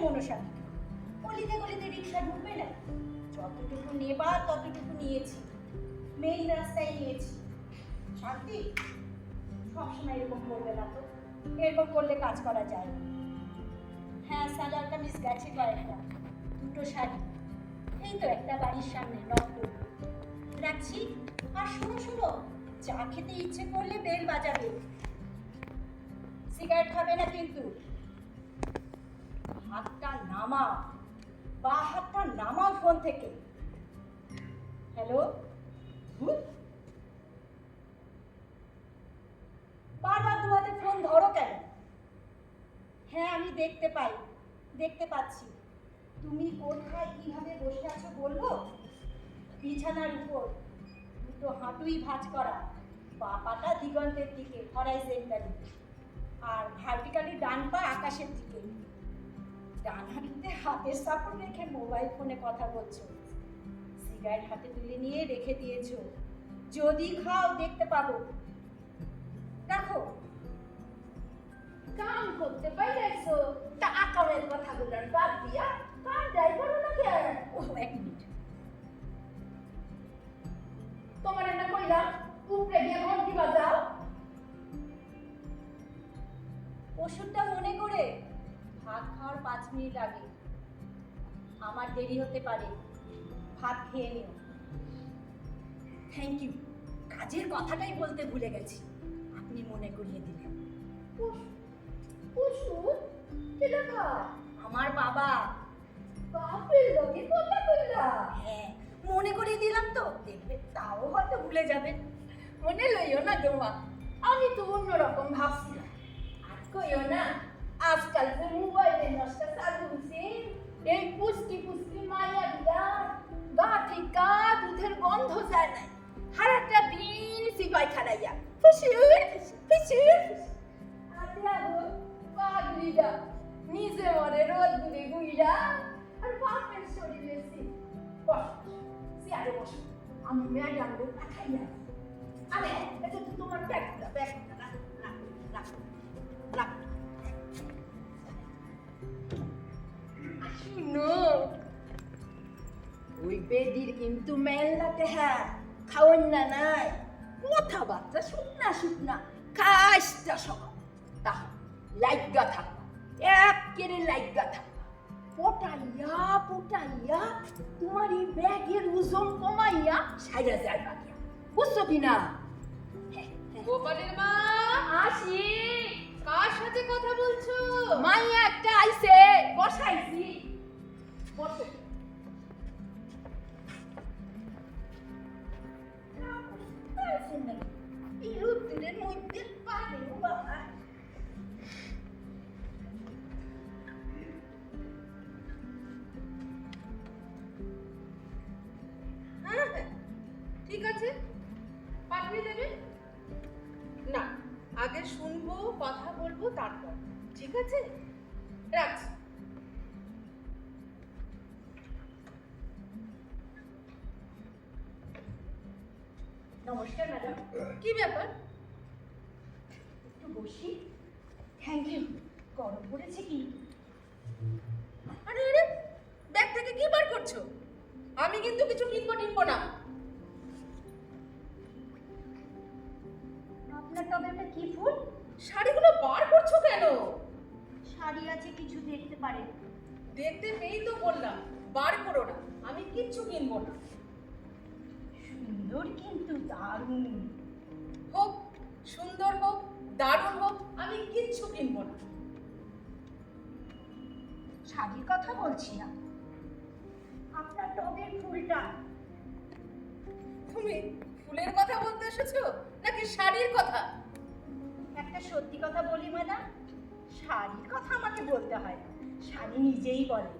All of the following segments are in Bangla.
মনসামী। গলিতে গলিতে রিক্সা ঢুকবে না। যতটুকু নেবার, ততটুকু নিয়েছি। মেইন রাস্তায় নিয়েছি। শান্তি? সবসময় এরকম করবে না তো। এরকম করলে কাজ করা যায় হ্যাঁ সালোয়ার কামিজ গেছে কয়েকটা দুটো শাড়ি। এই তো একটা বাড়ির সামনে নক করব। রাখছি? আর শুনো শুনো, চা খেতে ইচ্ছে করলে বেল বাজাবে। সিগারেট খাবে না কিন্তু। হাতটা নামাও বা হাতটা নামাও ফোন থেকে। হ্যালো? বারবার দুয়াতে ফোন ধরো কেন? হ্যাঁ আমি দেখতে পাই। দেখতে পাচ্ছি। তুমি কোথায়, কীভাবে বসে আছো বলব? বিছানার উপর। দুটো হাঁটুই ভাঁজ করা। বা পাটা দিগন্তের দিকে হরাইজেন্টালি আর ভার্টিক্যালি ডান পা আকাশের দিকে। ডান হাতের সাপোর্ট রেখে মোবাইল ফোনে কথা বলছো। সিগারেট হাতে তুলে নিয়ে রেখে দিয়েছ। যদি খাও দেখতে পাবো। দেখো। কাম করতে পাইছো তা আকামের কথাগুলোর বাদ দিয়া কাম যাই করো না কেন ও এক মিনিট। তোমার এটা কইলাম উপরে গিয়ে ঘন্টি বাজাও। ওষুধটা মনে করে ভাত খাওয়ার পাঁচ মিনিট আগে। আমার দেরি হতে পারে। ভাত খেয়ে নিও। থ্যাংক ইউ কাজের কথাটাই বলতে ভুলে গেছি। আপনি মনে করিয়ে দিলেন। আমার বাবা। বাপের লগে কথা কইলা হ্যাঁ মনে করিয়ে দিলাম তো। দেখবে তাও হয়তো ভুলে যাবেন মনে লইও না তোমা। আমি তো অন্যরকম ভাবছিলাম। আর কইও না আজকাল যে মোবাইলে নষ্ট চালু এই পুষ্টি পুষ্টি মায়া দিয়া গা থেকে দুধের গন্ধ যায় নাই। হারাটা দিন সিপাই খারাইয়া ফুসুর ফুসুর আতিয়া গো পাগলিরা রোদ দূরে গুইরা আর বাপের শরীরে সি বস আমি রাখ। শুনো ওই বেদির কিন্তু মেলাতে হ্যাঁ খাওয়ান না নাই। কথাবার্তা শুকনা শুকনা কাজটা সব তা লাইগা থাকবা একেরে লাইগা থাকবা পটাইয়া পটাইয়া তোমার এই ব্যাগের ওজন কমাইয়া সাইরা যায় বাকিয়া বুঝছ কি না। গোপালের মা! আসি। কার সাথে কথা বলছো? মাইয়া একটা আইছে বসাইছি। বসো এই রোদ্দুরের মধ্যে পারে নমস্কার ম্যাডাম কি ব্যাপার? একটু বসি। থ্যাংক ইউ গরম পড়েছে কি? আরে আরে ব্যাগ থেকে কি বার করছ? আমি কিন্তু কিছু কিনবো টিনবো না। আপনার তবে একটা কি ফুল? শাড়িগুলো বার করছ কেন? শাড়ি আছে কিছু দেখতে পারেন দেখতে পেয়েই তো বললাম বার করো না। আমি কিচ্ছু কিনবো না। সুন্দর কিন্তু। দারুণ। হোক, সুন্দর হোক, দারুণ হোক, আমি কিচ্ছু কিনবো না। শাড়ির কথা বলছি না। আপনার টবের ফুলটা। তুমি ফুলের কথা বলতে এসেছ? নাকি শাড়ির কথা? একটা সত্যি কথা বলি ম্যাডাম শাড়ির কথা আমাকে বলতে হয় শাড়ি নিজেই বলে।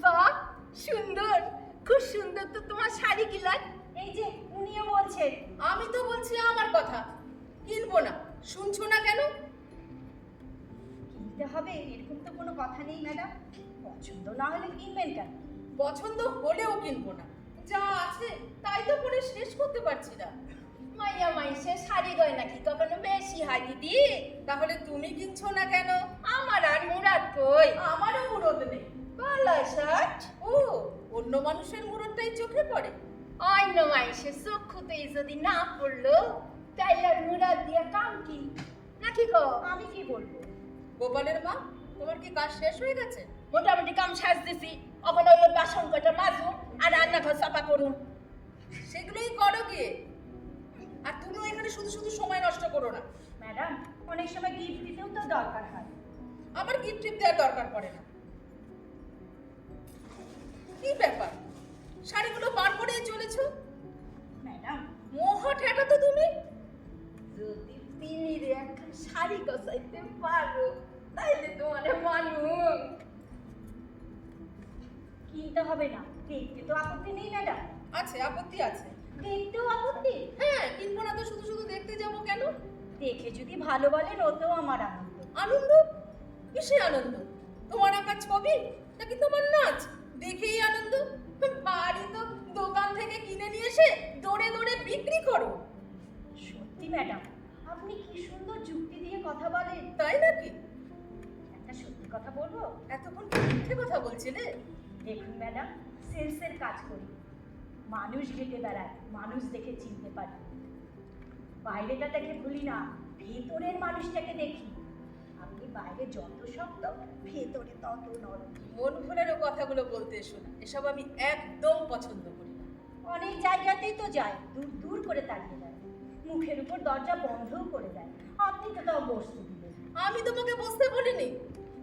বাহ, সুন্দর। খুব সুন্দর তো তোমার শাড়ি কিলার। এই যে উনিও বলছেন, আমি তো বলছি আমার কথা। কিনবো না, শুনছো না কেন? কিনতে হবে, এরকম তো কোনো কথা নেই, ম্যাডাম। পছন্দ না হলে কিনবেন কেন? পছন্দ হলেও কিনবো না। যা আছে, তাই তো পরে শেষ করতে পারছি না। মাইয়া মাইসে শাড়ি গয়না কি কখনো? বেশি হয় দিদি। তাহলে তুমি কিনছো না কেন? আমার আর মুরাদ কই? আমারও মুরদ নেই। শার্ট? ও, অন্য মানুষের মুরতটাই চোখে পড়ে। অন্য মানুষের চক্ষুতেই যদি না পড়ল তাইলে আর মুরাদ দিয়ে কাম কি নাকি গো আমি কি বলব গোপালের মা তোমার কি কাজ শেষ হয়ে গেছে মোটামুটি কাম সাজ দিছি এখন ওই বাসন কটা মাজুন আর রান্নাঘর সাফা করুন সেগুলোই করো গিয়ে আর তুমিও এখানে শুধু শুধু সময় নষ্ট করো না ম্যাডাম অনেক সময় গিফট দিতেও তো দরকার হয় আমার গিফট টিপ দেওয়ার দরকার পড়ে না কি ব্যাপার শাড়িগুলো বার করেই চলেছো? ম্যাডাম মহা ঠেটা তো তুমি। যদি তিনি রে একখান শাড়ি গসাইতে পারো তাইলে তোমার মানুষ। কিনতে হবে না। দেখতে তো আপত্তি নেই ম্যাডাম। আছে আপত্তি আছে। দেখতেও আপত্তি? হ্যাঁ কিনবো না তো শুধু শুধু দেখতে যাব কেন? দেখে যদি ভালো বলেন ওতেও আমার আনন্দ। আনন্দ? কিসে আনন্দ? তোমার আঁকা ছবি নাকি তোমার নাচ? দেখেই আনন্দ? বাড়ি তো দোকান থেকে কিনে নিয়ে এসে দৌড়ে দৌড়ে বিক্রি করো। সত্যি ম্যাডাম আপনি কি সুন্দর যুক্তি দিয়ে কথা বলেন। তাই নাকি? একটা সত্যি কথা বলব? এতক্ষণ মিথ্যে কথা বলছিলে? দেখুন ম্যাডাম সেলসের কাজ করি। মানুষ ঘেটে বেড়ায় মানুষ দেখে চিনতে পারি। বাইরেটা দেখে ভুলি না ভেতরের মানুষটাকে দেখি। বাইরে যত শক্ত ভেতরে তত নরম। মন ভুলেরও কথাগুলো বলতে এসো না এসব আমি একদম পছন্দ করি না। অনেক জায়গাতেই তো যায় দূর দূর করে তাড়িয়ে দেয় মুখের উপর দরজা বন্ধও করে দেয়। আপনি তো তাও বসতে দিলেন। আমি তোমাকে বসতে বলিনি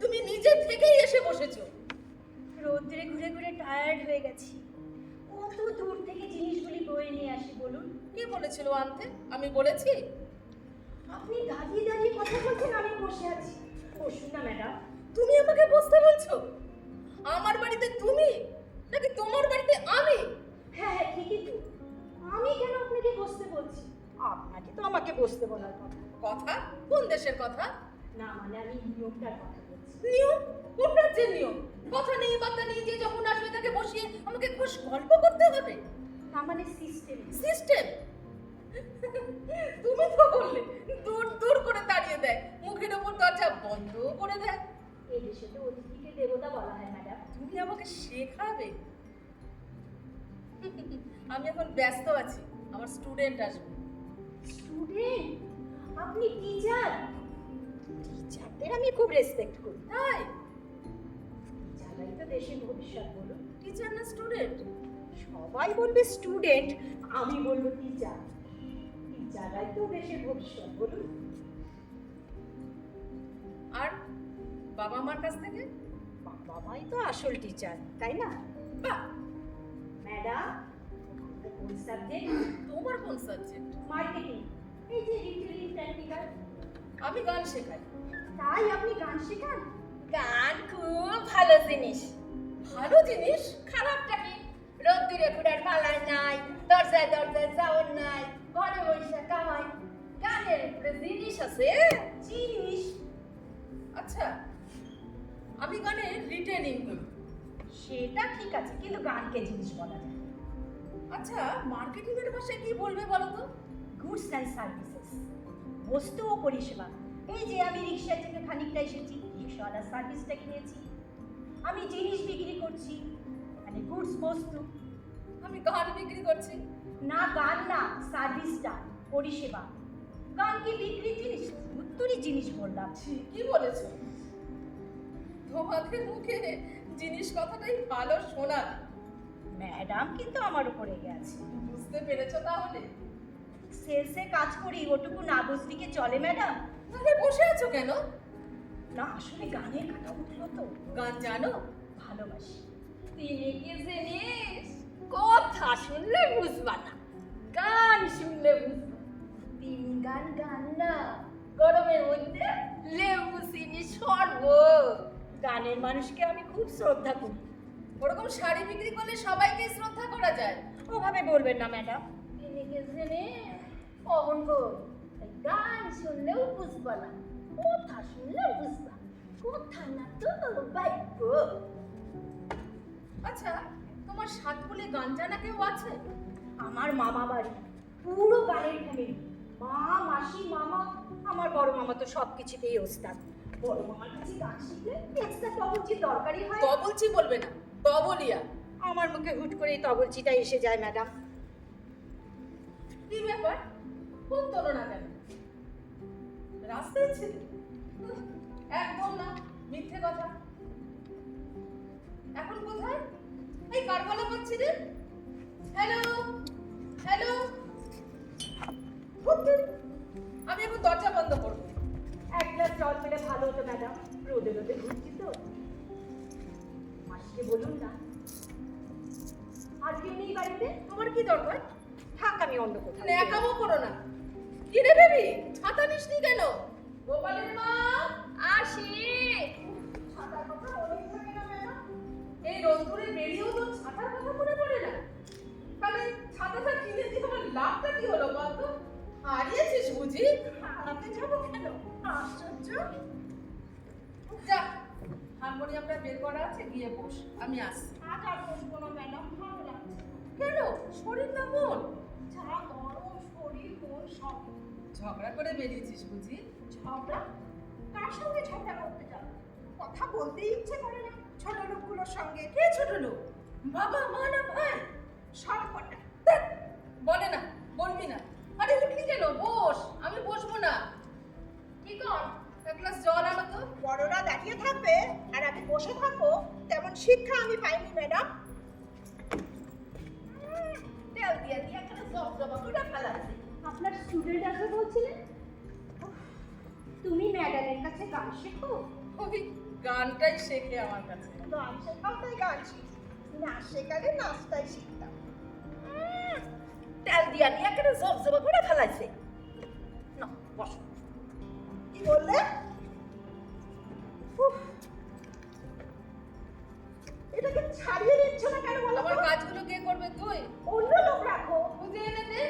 তুমি নিজে থেকেই এসে বসেছো। রোদ্রে ঘুরে ঘুরে টায়ার্ড হয়ে গেছি। কত দূর থেকে জিনিসগুলি বয়ে নিয়ে আসি বলুন। কে বলেছিল আনতে? আমি বলেছি? আপনি দাঁড়িয়ে দাঁড়িয়ে কথা বলছেন আমি বসে আছি। না, ম্যাডাম। তুমি আমাকে বসতে বলছো? আমার বাড়িতে তুমি নাকি তোমার বাড়িতে আমি? হ্যাঁ হ্যাঁ ঠিকই তো। আমি কেন আপনাকে বসতে বলছি? আপনাকে তো আমাকে বসতে বলার কথা। কথা? কোন দেশের কথা? না মানে আমি নিয়মটার কথা বলছি। নিয়ম কোন রাজ্যের নিয়ম কথা নেই, বার্তা নেই, যে যখন আসবে তাকে বসিয়ে আমাকে খুশ গল্প করতে হবে। তার মানে সিস্টেম সিস্টেম তুমি তো বললে, দূর দূর করে তাড়িয়ে দেয়। মুখের ওপর দরজা বন্ধ করে দেয়। এই দেশে তো অতিথিকে দেবতা বলা হয় ম্যাডাম তুমি আমাকে শেখাবে? আমি এখন ব্যস্ত আছি আমার স্টুডেন্ট আসবে। স্টুডেন্ট আপনি টিচার টিচারদের আমি খুব রেসপেক্ট করি। তাই? টিচাররাই তো দেশের ভবিষ্যৎ বলুন। টিচার না স্টুডেন্ট সবাই বলবে স্টুডেন্ট আমি বলব টিচার টিচাররাই তো দেশের ভবিষ্যৎ বলুন। বাবা মার কাছ থেকে? বাবা মাই তো আসল টিচার তাই না? বাহ! ম্যাডাম কোন সাবজেক্ট তোমার কোন সাবজেক্ট মার্কেটিং এই যে রিটেলিং প্র্যাকটিক্যাল আমি গান শেখাই। তাই আপনি গান শেখান? গান খুব ভালো জিনিস। ভালো জিনিস? খারাপটা কি? রোদ্দুরে ঘুরার পালায় নাই দরজায় দরজায় যাওয়ার নাই ঘরে বসে কামাই। গানের উপরে জিনিস আছে? জিনিস সেটা ঠিক আছে কিন্তু গানকে জিনিস বলা যায়। আচ্ছা মার্কেটিং এর ভাষায় কি বলবে বলো তো? গুডস অ্যান্ড সার্ভিসেস বস্তু ও পরিষেবা। এই যে আমি রিক্সা থেকে খানিকটা এসেছি রিক্সাওয়ালার সার্ভিসটা কিনেছি। আমি জিনিস বিক্রি করছি মানে গুডস বস্তু। আমি গান বিক্রি করছি। না গান না সার্ভিসটা পরিষেবা। গান কি বিক্রি জিনিস উত্তরই জিনিস বললাম। কি বলেছ? তোমাদের মুখে জিনিস কথাটাই ভালো শোনা। ম্যাডাম কিন্তু আমার উপরে গেছে। বুঝতে পেরেছ তাহলে? সেলসে কাজ করি ওটুকু না বুঝলি কি চলে ম্যাডাম? তাহলে বসে আছো কেন? না আসলে গানের কাটা উঠল তো। গান জানো? ভালোবাসি। তিনি কি জিনিস? কথা শুনলে বুঝবা না। গান শুনলে বুঝবা। তিনি গান গান না গরমের মধ্যে লেবু চিনি শরবত গানের মানুষকে আমি খুব শ্রদ্ধা করি। ওরকম শাড়ি বিক্রি করলে সবাইকে শ্রদ্ধা করা যায়। ওভাবে বলবেন না ম্যাডাম। তিনি কি জিনিস অহন গো গান শুনলেও বুঝবা না কথা শুনলেও বুঝবা। কথা না তো বাক্য আচ্ছা তোমার সাত বলে গান জানা কেউ আছে? আমার মামা বাড়ি পুরো গানের ফ্যামিলি মা মাসি মামা আমার বড় মামা তো সব কিছুতেই ওস্তাদ। বড় মামার কাছে গান শিখলে এক্সট্রা তবলচির দরকারই হয়। তবলচি বলবে না তবলিয়া। আমার মুখে হুট করে এই তবলচিটা এসে যায় ম্যাডাম। কি ব্যাপার? ফোন তোলো না কেন? রাস্তায় ছিলে? একদম না মিথ্যে কথা। এখন কোথায়? এই কার গলা পাচ্ছি রে হ্যালো হ্যালো আমি এখন দরজা বন্ধ করব। এক গ্লাস জল পেলে ভালো হতো ম্যাডাম রোদে রোদে ঘুরছি তো। মাসিকে বলুন না। আর কেউ নেই বাড়িতে? তোমার কি দরকার? থাক আমি অন্য কোথাও ন্যাকামো করো না। কি রে বেবি? ছাতা নিসনি কেন? গোপালের মা আসি। ছাতার কথা মনেই থাকে না ম্যাডাম এই রোদ্দুরে বেরিয়েও তো ছাতার কথা মনে পড়ে না। তাহলে ছাতাটা কিনে দিয়ে আমার লাভটা কি হলো বলতো? হারিয়েছিস বুঝি? হারাতে যাব কেন? আশ্চর্য। যা। হারমোনিয়ামটা বের করা আছে গিয়ে বস। আমি আসছি। আজ আর বসবো না ম্যাডাম ভালো লাগছে। কেন? শরীর না মন যা গরম শরীর মন সব। ঝগড়া করে বেরিয়েছিস বুঝি? ঝগড়া? কার সঙ্গে ঝগড়া করতে যাব? কথা বলতে ইচ্ছে করে না ছোট লোকগুলোর সঙ্গে। কে ছোট লোক? বাবা মা না ভাই? সব কটা। বলে না বলবি না। আরে উঠলি কেন? বস আমি বসবো না। কি কর এক গ্লাস জল আনো তো। বড়রা দাঁড়িয়ে থাকবে আর আমি বসে থাকব তেমন শিক্ষা আমি পাইনি ম্যাডাম। তেল দিয়ে দিয়ে একটা জব জবা করে ফেলাচ্ছি আপনার স্টুডেন্ট আসবে বলছিলেন তুমি ম্যাডামের কাছে গান শেখো? ওই গানটাই শেখে আমার কাছে। গান শেখাও তাই গান শিখি। নাচ শেখালে নাচটাই শিখতাম। তেল দিয়া নিয়ে একটা জব জব করে ফেলাইছে। না বসো। কি বললে? এটাকে ছাড়িয়ে দিচ্ছ না কেন বলো আমার কাজগুলো কে করবে তুই? অন্য লোক রাখো। বুঝে এনে দে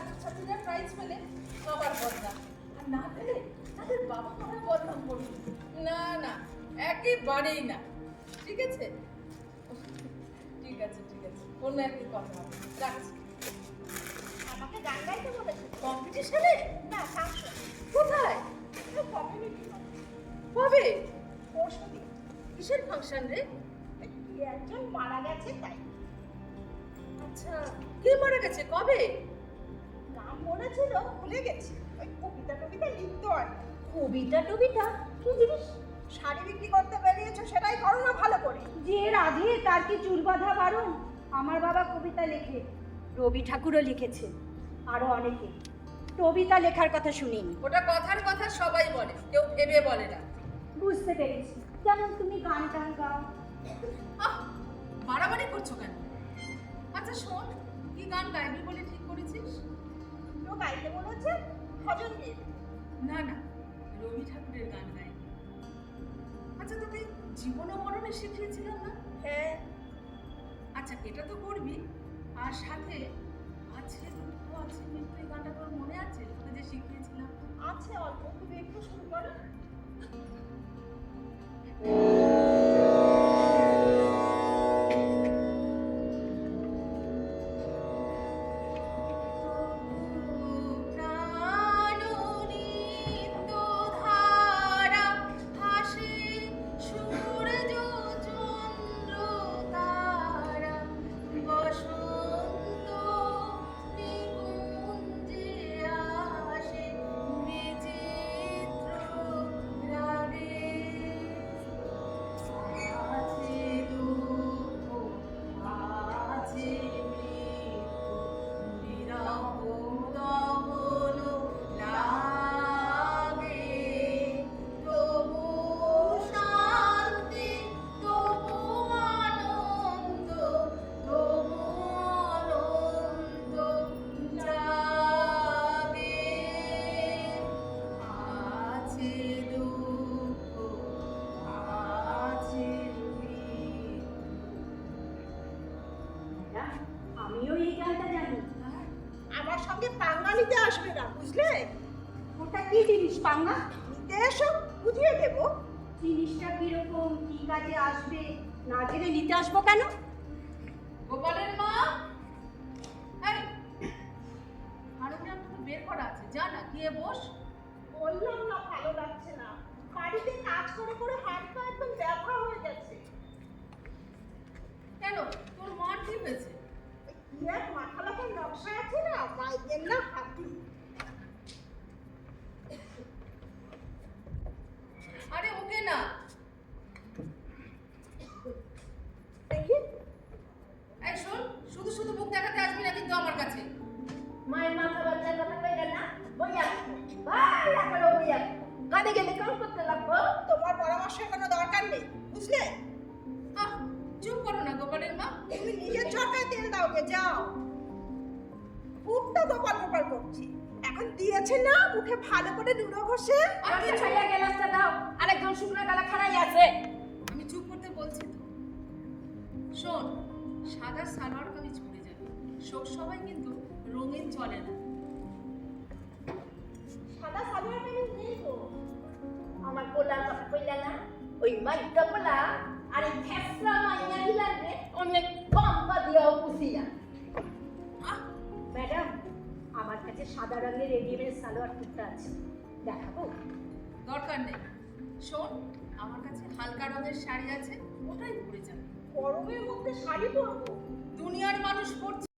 ছাত্রছাত্রীরা প্রাইজ পেলে আমার বদনাম আর না পেলে তাদের বাবা মারা বদনাম করবে। না না একেবারেই না। ঠিক আছে? ঠিক আছে ঠিক আছে। অন্য একদিন কথা হবে। রাখছি। আমাকে গান গাইতে বলেছে। কম্পিটিশনে না ফাংশন কোথায়? কমিউনিটি কবে পরশু দিন। কিসের ফাংশন রে? একজন মারা গেছে তাই। আচ্ছা কে মারা গেছে? কবে? মনে ছিল ভুলে গেছি। ওই কবিতা টবিতা লিখতো আর কবিতা টবিতা? কি জিনিস? শাড়ি বিক্রি করতে বেরিয়েছো সেটাই করো না ভালো করে। যে রাধে তার কি চুল বাঁধা বারণ? আমার বাবা কবিতা লেখে রবি ঠাকুরও লিখেছে আরও অনেকে। কবিতা লেখার কথা শুনিনি। ওটা কথার কথা সবাই বলে কেউ ভেবে বলে না। বুঝতে পেরেছি। যেমন তুমি গান টান গাও। আহ মারামারি করছ কেন? আচ্ছা শোন কি গান গাইবি বলে ঠিক করেছিস? গাইতে বলেছে ভজন দিয়ে না না রবি ঠাকুরের গান গাই আচ্ছা তোকে জীবন ও মরণে শিখিয়েছিলাম না? হ্যাঁ। আচ্ছা এটা তো করবি। আর সাথে আছে দুঃখ আছে মৃত্যু এই গানটা তোর মনে আছে? তোকে যে শিখিয়েছিলাম। আছে অল্প খুব একটু শুরু করো আসবে? না জেনে নিতে আসব কেন? গোপালের মা? এই হারমোনিয়ামটা তো বের করা আছে যা না গিয়ে বস। বললাম না ভালো লাগছে না। বাড়িতে কাজ করে করে হাত পা একদম ব্যথা হয়ে গেছে। কেন? তোর মা কি হয়েছে? কি এক মাথা লাফার নকশা আছে না মাইকের না হাতি। আরে ওকে না দেখি এই শোন শুধু শুধু মুখ দেখাতে কিন্তু আমার কাছে। মায়ের মাথা বাচ্চার কথা কইলে না? বইয়া ভালো করে বইয়া কানে গেলে কাম করতে লাগবো। তোমার পরামর্শের কোনো দরকার নেই বুঝলে? আহ চুপ করো না গোপালের মা। তুমি নিজের চরকায় তেল দাও গে যাও। খুব তো গোপাল গোপাল করছি। এখন দিয়েছে না মুখে ভালো করে নুনো ঘষে। আরে কিছু ছাইয়া গেলাসটা দাও। আরেকজন শুকনো গালা খাড়াই আছে। আমি চুপ করতে বলছি তো। শোন সাদা সালোয়ার কামিজ পরে সবাই কিন্তু রঙিন চলে না। সাদা নেই তো। আমার পোলার কথা কইলা না ওই মাইকা পোলা আর এই ফেসলা মাইয়া দিলাম রে অনেক দিয়েও ম্যাডাম আমার কাছে সাদা রঙের রেডিমেড সালোয়ার কুর্তা আছে। দেখাবো? দরকার নেই। শোন আমার কাছে হালকা রঙের শাড়ি আছে ওটাই পরে যাবে। গরমের মধ্যে শাড়ি পরবো? দুনিয়ার মানুষ পরছে।